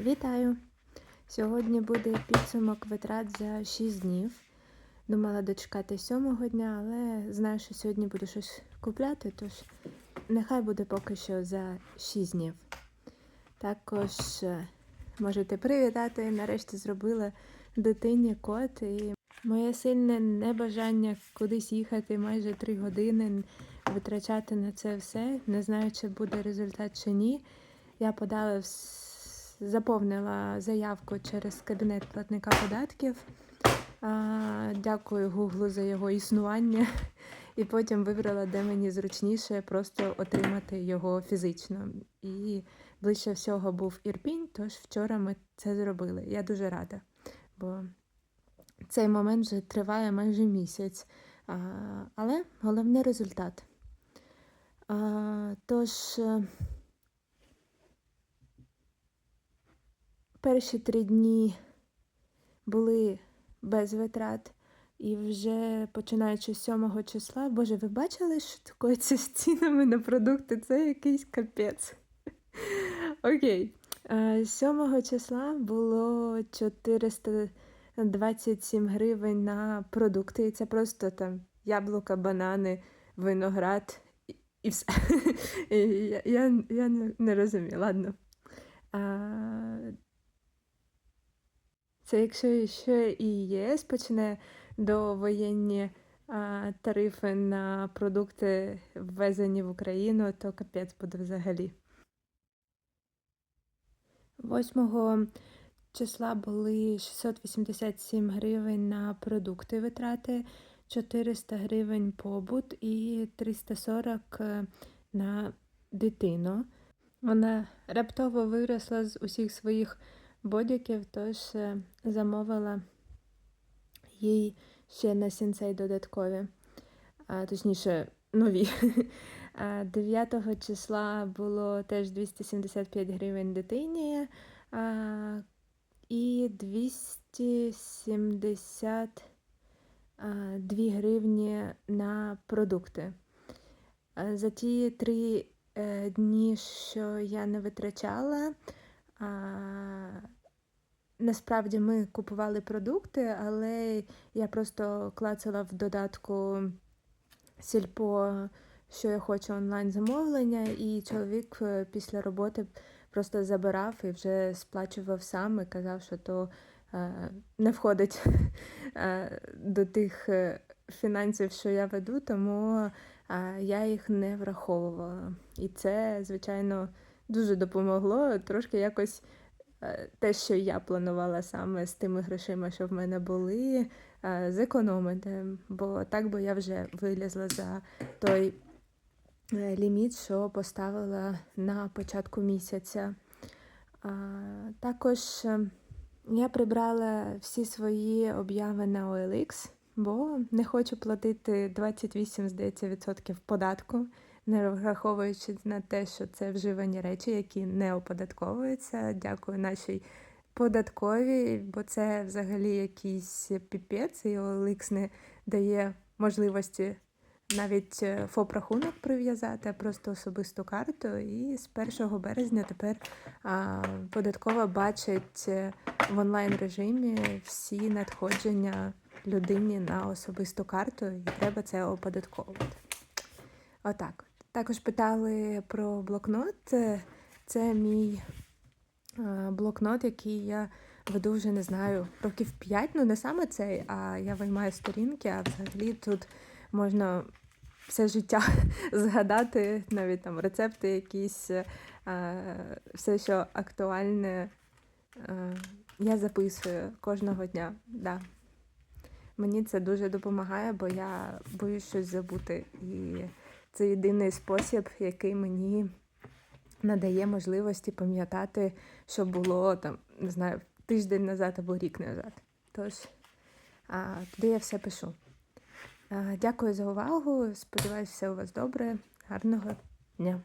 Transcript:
Вітаю! Сьогодні буде підсумок витрат за 6 днів. Думала дочекати сьомого дня, але знаю, що сьогодні буду щось купляти, тож нехай буде поки що за 6 днів. Також е, можете привітати. Нарешті зробила дитині код і моє сильне небажання кудись їхати майже 3 години, витрачати на це все. Не знаю, чи буде результат чи ні. Я подала вс- заповнила заявку через кабінет платника податків. Дякую Гуглу за його існування. І потім вибрала, де мені зручніше просто отримати його фізично. І ближче всього був Ірпінь, тож вчора ми це зробили. Я дуже рада, бо цей момент вже триває майже місяць. Але головний результат. Тож. Перші три дні були без витрат, і вже починаючи з 7 числа, боже, ви бачили, що таке з цінами на продукти? Це якийсь капець. Окей. Е, З 7 числа було 427 гривень на продукти. І це просто там яблука, банани, виноград і, все. Я, я, не, не розумію, ладно. Це якщо ще і ЄС почне довоєнні а, тарифи на продукти, ввезені в Україну, то капець буде взагалі. 8 числа були 687 гривень на продукти витрати, 400 гривень побут і 340 на дитину. Вона раптово виросла з усіх своїх бодіків, тож замовила їй ще на сінцей додаткові, а, точніше, нові. 9 числа було теж 275 гривень дитині а, і 272 гривні на продукти. За ті три е, дні, що я не витрачала, Насправді ми купували продукти, але я просто клацала в додатку сільпо, що я хочу онлайн замовлення, і чоловік е, після роботи просто забирав і вже сплачував сам і казав, що то е, не входить е, до тих фінансів, що я веду, тому я їх не враховувала. І це, звичайно, дуже допомогло трошки якось. Е, те, що я планувала саме з тими грошима, що в мене були, е, зекономити. Бо так би я вже вилізла за той е, ліміт, що поставила на початку місяця. Також я прибрала всі свої обяви на OLX, бо не хочу платити 28, здається, відсотків податку не враховуючи на те, що це вживані речі, які не оподатковуються. Дякую нашій податковій, бо це взагалі якийсь піпець, і OLX не дає можливості навіть е, ФОП-рахунок прив'язати, а просто особисту карту. І з 1 березня тепер а, податкова бачить е, в онлайн режимі всі надходження людині на особисту карту, і треба це оподатковувати. Отак. Також питали про блокнот. Це мій блокнот, який я веду вже не знаю, років 5, ну не саме цей, а я виймаю сторінки, а взагалі тут можна все життя згадати, навіть там рецепти якісь, все, що актуальне, я записую кожного дня. Да. Мені це дуже допомагає, бо я боюсь щось забути. І це єдиний спосіб, який мені надає можливості пам'ятати, що було там, не знаю, тиждень назад або рік назад. Тож, а, туди я все пишу. А, Дякую за увагу. Сподіваюся, все у вас добре. Гарного дня!